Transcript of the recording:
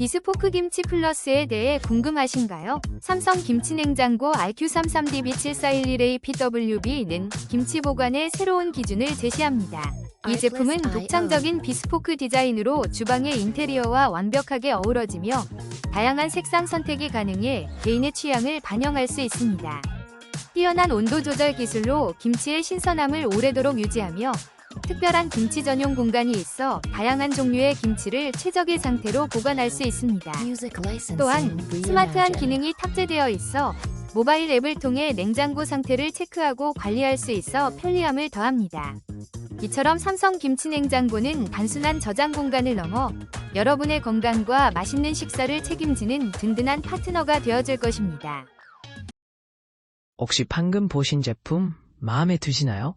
비스포크 김치 플러스에 대해 궁금하신가요? 삼성 김치냉장고 RQ33DB7411APWB는 김치 보관의 새로운 기준을 제시합니다. 이 제품은 독창적인 비스포크 디자인으로 주방의 인테리어와 완벽하게 어우러지며 다양한 색상 선택이 가능해 개인의 취향을 반영할 수 있습니다. 뛰어난 온도 조절 기술로 김치의 신선함을 오래도록 유지하며 특별한 김치 전용 공간이 있어 다양한 종류의 김치를 최적의 상태로 보관할 수 있습니다. 또한 스마트한 기능이 탑재되어 있어 모바일 앱을 통해 냉장고 상태를 체크하고 관리할 수 있어 편리함을 더합니다. 이처럼 삼성 김치 냉장고는 단순한 저장 공간을 넘어 여러분의 건강과 맛있는 식사를 책임지는 든든한 파트너가 되어줄 것입니다. 혹시 방금 보신 제품 마음에 드시나요?